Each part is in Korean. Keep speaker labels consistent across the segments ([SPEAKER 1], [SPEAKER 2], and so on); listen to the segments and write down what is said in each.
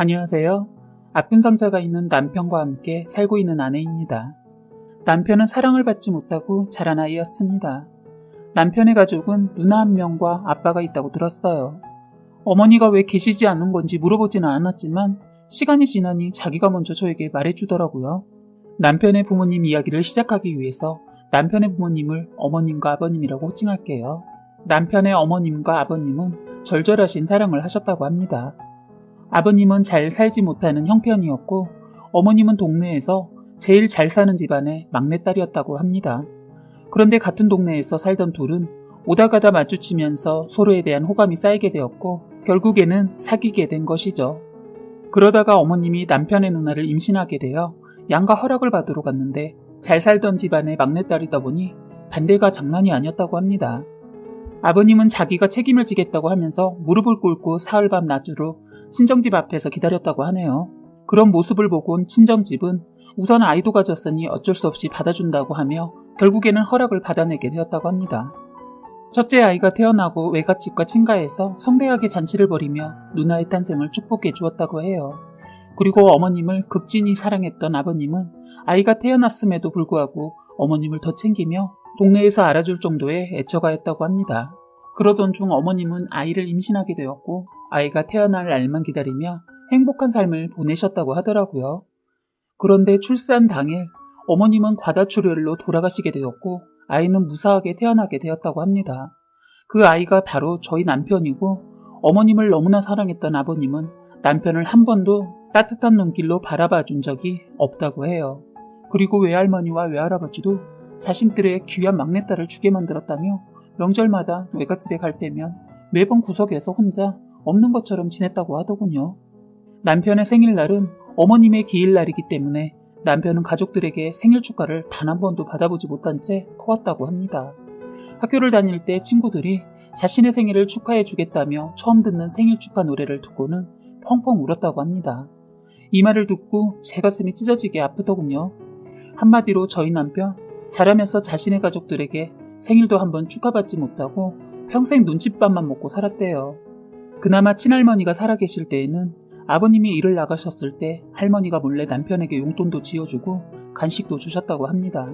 [SPEAKER 1] 안녕하세요. 아픈 상자가 있는 남편과 함께 살고 있는 아내입니다. 남편은 사랑을 받지 못하고 자란 아이였습니다. 남편의 가족은 누나 한 명과 아빠가 있다고 들었어요. 어머니가 왜 계시지 않은 건지 물어보지는 않았지만 시간이 지나니 자기가 먼저 저에게 말해주더라고요. 남편의 부모님 이야기를 시작하기 위해서 남편의 부모님을 어머님과 아버님이라고 호칭할게요. 남편의 어머님과 아버님은 절절하신 사랑을 하셨다고 합니다. 아버님은 잘 살지 못하는 형편이었고 어머님은 동네에서 제일 잘 사는 집안의 막내딸이었다고 합니다. 그런데 같은 동네에서 살던 둘은 오다 가다 마주치면서 서로에 대한 호감이 쌓이게 되었고 결국에는 사귀게 된 것이죠. 그러다가 어머님이 남편의 누나를 임신하게 되어 양가 허락을 받으러 갔는데 잘 살던 집안의 막내딸이다 보니 반대가 장난이 아니었다고 합니다. 아버님은 자기가 책임을 지겠다고 하면서 무릎을 꿇고 사흘밤 낮으로 친정집 앞에서 기다렸다고 하네요. 그런 모습을 보곤 친정집은 우선 아이도 가졌으니 어쩔 수 없이 받아준다고 하며 결국에는 허락을 받아내게 되었다고 합니다. 첫째 아이가 태어나고 외갓집과 친가에서 성대하게 잔치를 벌이며 누나의 탄생을 축복해 주었다고 해요. 그리고 어머님을 극진히 사랑했던 아버님은 아이가 태어났음에도 불구하고 어머님을 더 챙기며 동네에서 알아줄 정도의 애처가였다고 합니다. 그러던 중 어머님은 아이를 임신하게 되었고 아이가 태어날 날만 기다리며 행복한 삶을 보내셨다고 하더라고요. 그런데 출산 당일 어머님은 과다출혈로 돌아가시게 되었고 아이는 무사하게 태어나게 되었다고 합니다. 그 아이가 바로 저희 남편이고 어머님을 너무나 사랑했던 아버님은 남편을 한 번도 따뜻한 눈길로 바라봐 준 적이 없다고 해요. 그리고 외할머니와 외할아버지도 자신들의 귀한 막내딸을 주게 만들었다며 명절마다 외갓집에 갈 때면 매번 구석에서 혼자 없는 것처럼 지냈다고 하더군요. 남편의 생일날은 어머님의 기일날이기 때문에 남편은 가족들에게 생일 축하를 단 한 번도 받아보지 못한 채 커왔다고 합니다. 학교를 다닐 때 친구들이 자신의 생일을 축하해 주겠다며 처음 듣는 생일 축하 노래를 듣고는 펑펑 울었다고 합니다. 이 말을 듣고 제 가슴이 찢어지게 아프더군요. 한마디로 저희 남편 자라면서 자신의 가족들에게 생일도 한번 축하받지 못하고 평생 눈칫밥만 먹고 살았대요. 그나마 친할머니가 살아계실 때에는 아버님이 일을 나가셨을 때 할머니가 몰래 남편에게 용돈도 지어주고 간식도 주셨다고 합니다.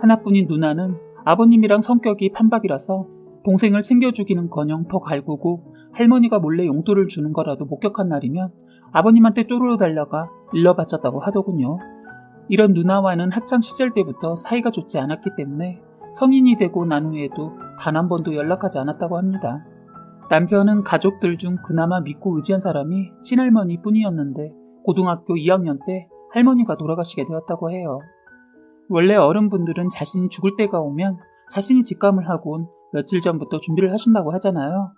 [SPEAKER 1] 하나뿐인 누나는 아버님이랑 성격이 판박이라서 동생을 챙겨주기는 커녕 더 갈구고 할머니가 몰래 용돈을 주는 거라도 목격한 날이면 아버님한테 쪼르르 달려가 일러바쳤다고 하더군요. 이런 누나와는 학창 시절 때부터 사이가 좋지 않았기 때문에 성인이 되고 난 후에도 단 한 번도 연락하지 않았다고 합니다. 남편은 가족들 중 그나마 믿고 의지한 사람이 친할머니 뿐이었는데 고등학교 2학년 때 할머니가 돌아가시게 되었다고 해요. 원래 어른분들은 자신이 죽을 때가 오면 자신이 직감을 하곤 며칠 전부터 준비를 하신다고 하잖아요.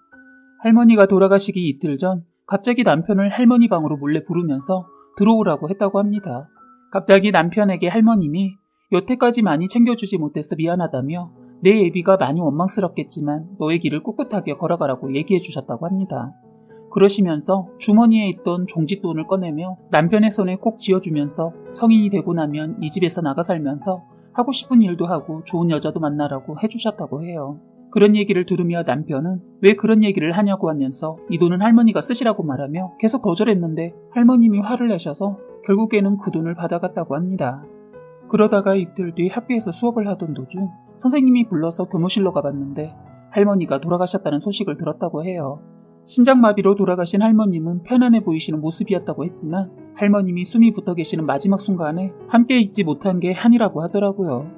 [SPEAKER 1] 할머니가 돌아가시기 이틀 전 갑자기 남편을 할머니 방으로 몰래 부르면서 들어오라고 했다고 합니다. 갑자기 남편에게 할머님이 여태까지 많이 챙겨주지 못해서 미안하다며 내 예비가 많이 원망스럽겠지만 너의 길을 꿋꿋하게 걸어가라고 얘기해 주셨다고 합니다. 그러시면서 주머니에 있던 종짓돈을 꺼내며 남편의 손에 꼭 쥐어주면서 성인이 되고 나면 이 집에서 나가 살면서 하고 싶은 일도 하고 좋은 여자도 만나라고 해주셨다고 해요. 그런 얘기를 들으며 남편은 왜 그런 얘기를 하냐고 하면서 이 돈은 할머니가 쓰시라고 말하며 계속 거절했는데 할머님이 화를 내셔서 결국에는 그 돈을 받아갔다고 합니다. 그러다가 이틀 뒤 학교에서 수업을 하던 도중 선생님이 불러서 교무실로 가봤는데 할머니가 돌아가셨다는 소식을 들었다고 해요. 심장마비로 돌아가신 할머님은 편안해 보이시는 모습이었다고 했지만 할머님이 숨이 붙어 계시는 마지막 순간에 함께 있지 못한 게 한이라고 하더라고요.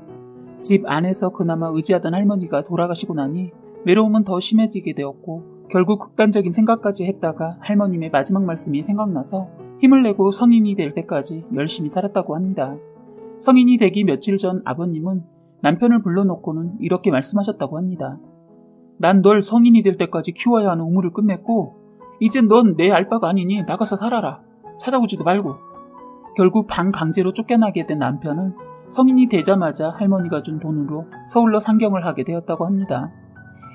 [SPEAKER 1] 집 안에서 그나마 의지하던 할머니가 돌아가시고 나니 외로움은 더 심해지게 되었고 결국 극단적인 생각까지 했다가 할머님의 마지막 말씀이 생각나서 힘을 내고 성인이 될 때까지 열심히 살았다고 합니다. 성인이 되기 며칠 전 아버님은 남편을 불러놓고는 이렇게 말씀하셨다고 합니다. 난 널 성인이 될 때까지 키워야 하는 의무를 끝냈고 이젠 넌 내 알바가 아니니 나가서 살아라. 찾아오지도 말고. 결국 방 강제로 쫓겨나게 된 남편은 성인이 되자마자 할머니가 준 돈으로 서울로 상경을 하게 되었다고 합니다.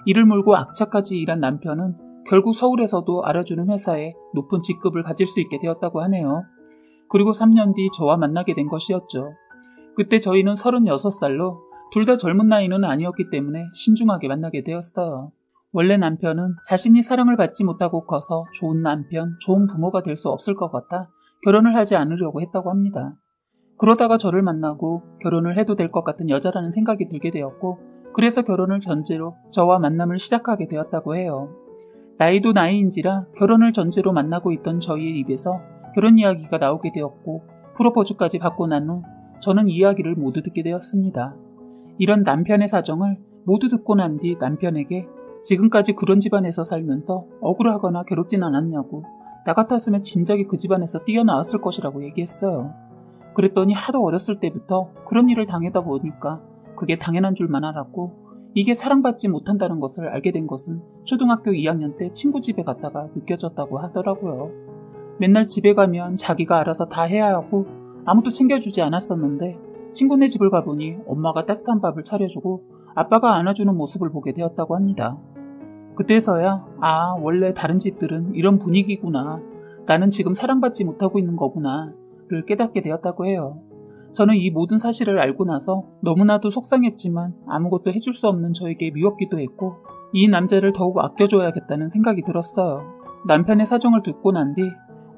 [SPEAKER 1] 이를 몰고 악착같이 일한 남편은 결국 서울에서도 알아주는 회사에 높은 직급을 가질 수 있게 되었다고 하네요. 그리고 3년 뒤 저와 만나게 된 것이었죠. 그때 저희는 36살로 둘 다 젊은 나이는 아니었기 때문에 신중하게 만나게 되었어요. 원래 남편은 자신이 사랑을 받지 못하고 커서 좋은 남편, 좋은 부모가 될 수 없을 것 같아 결혼을 하지 않으려고 했다고 합니다. 그러다가 저를 만나고 결혼을 해도 될 것 같은 여자라는 생각이 들게 되었고, 그래서 결혼을 전제로 저와 만남을 시작하게 되었다고 해요. 나이도 나이인지라 결혼을 전제로 만나고 있던 저희의 입에서 결혼 이야기가 나오게 되었고, 프로포즈까지 받고 난 후 저는 이야기를 모두 듣게 되었습니다. 이런 남편의 사정을 모두 듣고 난 뒤 남편에게 지금까지 그런 집안에서 살면서 억울하거나 괴롭진 않았냐고 나 같았으면 진작에 그 집안에서 뛰어나왔을 것이라고 얘기했어요. 그랬더니 하도 어렸을 때부터 그런 일을 당하다 보니까 그게 당연한 줄만 알았고 이게 사랑받지 못한다는 것을 알게 된 것은 초등학교 2학년 때 친구 집에 갔다가 느껴졌다고 하더라고요. 맨날 집에 가면 자기가 알아서 다 해야 하고 아무도 챙겨주지 않았었는데 친구네 집을 가보니 엄마가 따뜻한 밥을 차려주고 아빠가 안아주는 모습을 보게 되었다고 합니다. 그때서야 아 원래 다른 집들은 이런 분위기구나 나는 지금 사랑받지 못하고 있는 거구나 를 깨닫게 되었다고 해요. 저는 이 모든 사실을 알고 나서 너무나도 속상했지만 아무것도 해줄 수 없는 저에게 미웠기도 했고 이 남자를 더욱 아껴줘야겠다는 생각이 들었어요. 남편의 사정을 듣고 난 뒤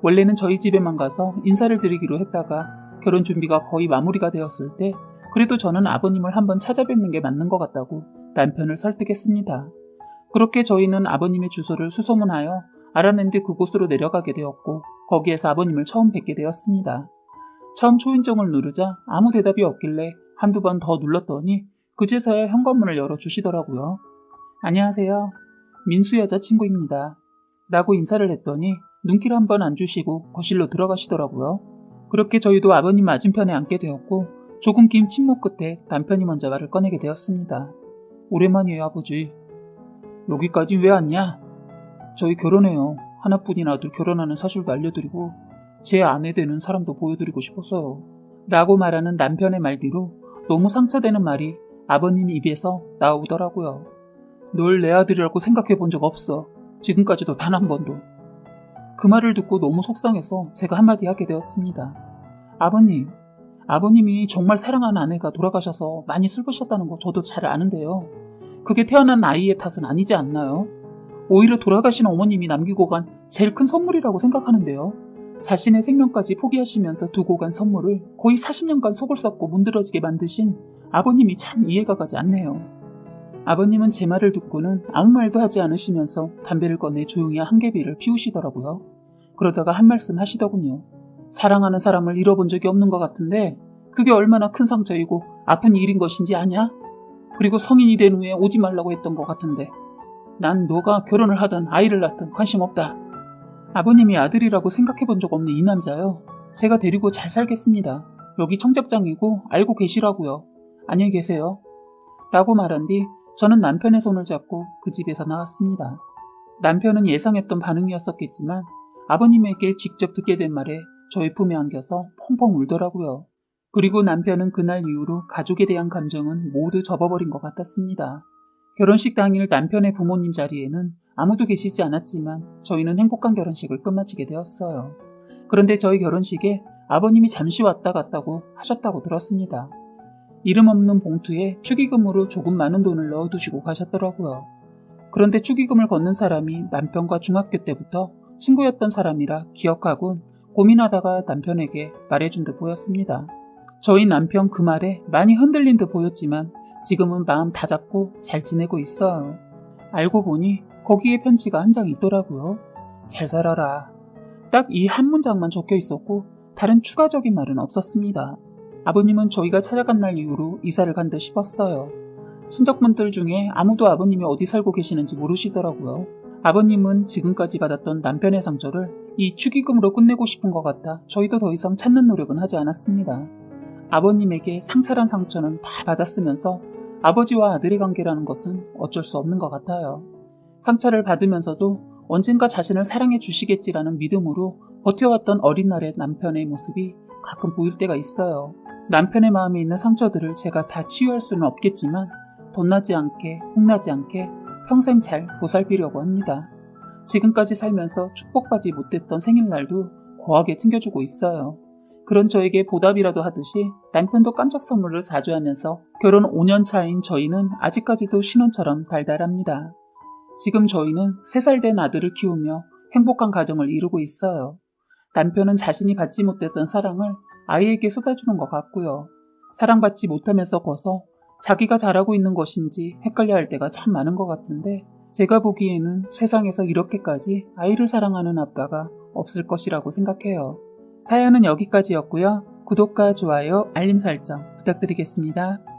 [SPEAKER 1] 원래는 저희 집에만 가서 인사를 드리기로 했다가 결혼 준비가 거의 마무리가 되었을 때 그래도 저는 아버님을 한번 찾아뵙는 게 맞는 것 같다고 남편을 설득했습니다. 그렇게 저희는 아버님의 주소를 수소문하여 알아낸 뒤 그곳으로 내려가게 되었고 거기에서 아버님을 처음 뵙게 되었습니다. 처음 초인종을 누르자 아무 대답이 없길래 한두 번 더 눌렀더니 그제서야 현관문을 열어주시더라고요. 안녕하세요. 민수 여자친구입니다. 라고 인사를 했더니 눈길 한번 안 주시고 거실로 들어가시더라고요. 그렇게 저희도 아버님 맞은편에 앉게 되었고 조금 긴 침묵 끝에 남편이 먼저 말을 꺼내게 되었습니다. 오랜만이에요, 아버지. 여기까지 왜 왔냐? 저희 결혼해요. 하나뿐인 아들 결혼하는 사실도 알려드리고 제 아내 되는 사람도 보여드리고 싶었어요. 라고 말하는 남편의 말 뒤로 너무 상처되는 말이 아버님 입에서 나오더라고요. 널 내 아들이라고 생각해 본 적 없어. 지금까지도 단 한 번도. 그 말을 듣고 너무 속상해서 제가 한마디 하게 되었습니다. 아버님, 아버님이 정말 사랑하는 아내가 돌아가셔서 많이 슬프셨다는 거 저도 잘 아는데요. 그게 태어난 아이의 탓은 아니지 않나요? 오히려 돌아가신 어머님이 남기고 간 제일 큰 선물이라고 생각하는데요. 자신의 생명까지 포기하시면서 두고 간 선물을 거의 40년간 속을 썩고 문드러지게 만드신 아버님이 참 이해가 가지 않네요. 아버님은 제 말을 듣고는 아무 말도 하지 않으시면서 담배를 꺼내 조용히 한개비를 피우시더라고요. 그러다가 한 말씀 하시더군요. 사랑하는 사람을 잃어본 적이 없는 것 같은데 그게 얼마나 큰 상처이고 아픈 일인 것인지 아냐? 그리고 성인이 된 후에 오지 말라고 했던 것 같은데 난 너가 결혼을 하든 아이를 낳든 관심 없다. 아버님이 아들이라고 생각해 본 적 없는 이 남자요. 제가 데리고 잘 살겠습니다. 여기 청첩장이고 알고 계시라고요. 안녕히 계세요. 라고 말한 뒤 저는 남편의 손을 잡고 그 집에서 나왔습니다. 남편은 예상했던 반응이었었겠지만 아버님에게 직접 듣게 된 말에 저의 품에 안겨서 펑펑 울더라고요. 그리고 남편은 그날 이후로 가족에 대한 감정은 모두 접어버린 것 같았습니다. 결혼식 당일 남편의 부모님 자리에는 아무도 계시지 않았지만 저희는 행복한 결혼식을 끝마치게 되었어요. 그런데 저희 결혼식에 아버님이 잠시 왔다 갔다고 하셨다고 들었습니다. 이름 없는 봉투에 축의금으로 조금 많은 돈을 넣어두시고 가셨더라고요. 그런데 축의금을 걷는 사람이 남편과 중학교 때부터 친구였던 사람이라 기억하곤 고민하다가 남편에게 말해준 듯 보였습니다. 저희 남편 그 말에 많이 흔들린 듯 보였지만 지금은 마음 다 잡고 잘 지내고 있어요. 알고 보니 거기에 편지가 한 장 있더라고요. 잘 살아라. 딱 이 한 문장만 적혀 있었고 다른 추가적인 말은 없었습니다. 아버님은 저희가 찾아간 날 이후로 이사를 간 듯 싶었어요. 친척분들 중에 아무도 아버님이 어디 살고 계시는지 모르시더라고요. 아버님은 지금까지 받았던 남편의 상처를 이 축의금으로 끝내고 싶은 것 같아 저희도 더 이상 찾는 노력은 하지 않았습니다. 아버님에게 상처란 상처는 다 받았으면서 아버지와 아들의 관계라는 것은 어쩔 수 없는 것 같아요. 상처를 받으면서도 언젠가 자신을 사랑해 주시겠지라는 믿음으로 버텨왔던 어린 날의 남편의 모습이 가끔 보일 때가 있어요. 남편의 마음에 있는 상처들을 제가 다 치유할 수는 없겠지만 덧나지 않게, 혹나지 않게 평생 잘 보살피려고 합니다. 지금까지 살면서 축복받지 못했던 생일날도 고하게 챙겨주고 있어요. 그런 저에게 보답이라도 하듯이 남편도 깜짝 선물을 자주 하면서 결혼 5년 차인 저희는 아직까지도 신혼처럼 달달합니다. 지금 저희는 3살 된 아들을 키우며 행복한 가정을 이루고 있어요. 남편은 자신이 받지 못했던 사랑을 아이에게 쏟아주는 것 같고요. 사랑받지 못하면서 커서 자기가 잘하고 있는 것인지 헷갈려 할 때가 참 많은 것 같은데 제가 보기에는 세상에서 이렇게까지 아이를 사랑하는 아빠가 없을 것이라고 생각해요. 사연은 여기까지였고요. 구독과 좋아요, 알림 설정 부탁드리겠습니다.